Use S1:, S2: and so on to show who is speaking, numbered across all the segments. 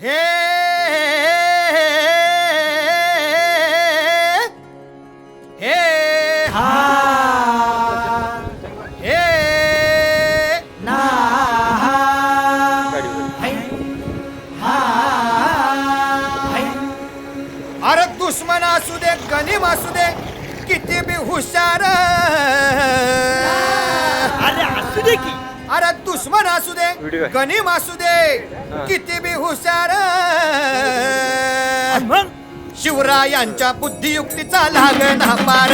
S1: हे हे हा हे ना अरे दुश्मन असू दे गनिम असू दे किती बी हुशार.
S2: अरे असू दे की.
S1: अरे दुश्मन असू दे. गनिम असू दे किती बी हुशार.
S2: आणि मग?
S1: शिवरायांच्या बुद्धियुक्तीचा लागणा पार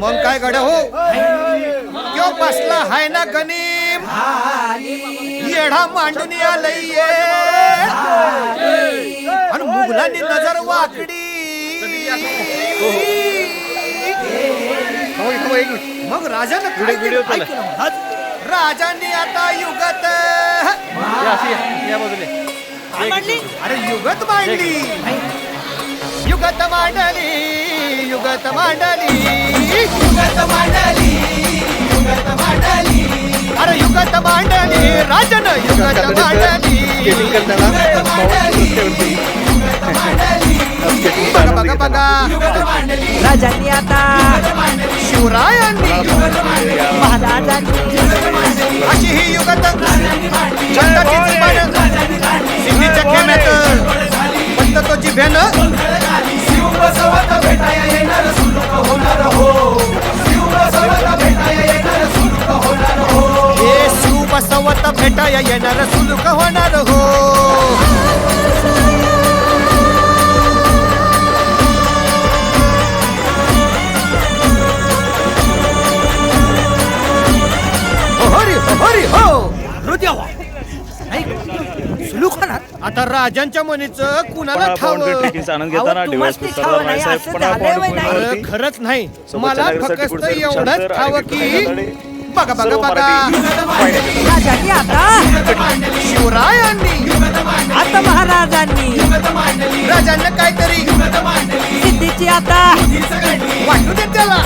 S1: मग काय गड हो? त्यो बसला हाय ना गनीम? येढा मांडून आलय आणि मुघलांनी नजर वाकडी. मग राजानं काय
S3: व्हिडिओ
S1: राजांनी आता युगत
S3: या या, या
S2: काय
S1: अरे युगत मांडली. युगत मांडली युगत मांडली. युगत मांडली राजन
S3: स्केटिंग करताना
S1: बघा बघा बघा.
S2: राजांनी आता
S1: शिवरायांनी
S2: महाराजांनी
S1: अशी ही युगत छंदाची पान सिद्धीच्या खेम्यात पंत तो जिभ्यानं
S2: नाही सुलूक होणार
S1: आता राजांच्या मनीचं कुणाला
S3: पणा
S1: ठाव?
S3: फाउंड ट्रेकिंगचा आनंद घेताना
S2: अहो,
S3: डिवाइस
S2: तुम्हासनी
S3: सरदार
S2: ठाव नाही,
S3: नाईसाहेब
S2: असं
S3: पणा
S2: झालंय
S3: फाउंड
S2: वय नाही.
S1: अरे
S3: पुण्यावरती
S1: खरंच नाही.
S3: सोबतच्या
S1: मला
S3: नागरिकांसाठी
S1: फक्त
S3: पुढचं
S1: एवढंच ठाव की बघा बघा
S3: सर्व
S1: बघा.
S3: मराठी
S2: राजांनी आता
S1: शिवरायांनी
S2: आता महाराजांनी
S1: राजांना काहीतरी
S2: सिद्धीची आता
S1: वाटू दे त्याला.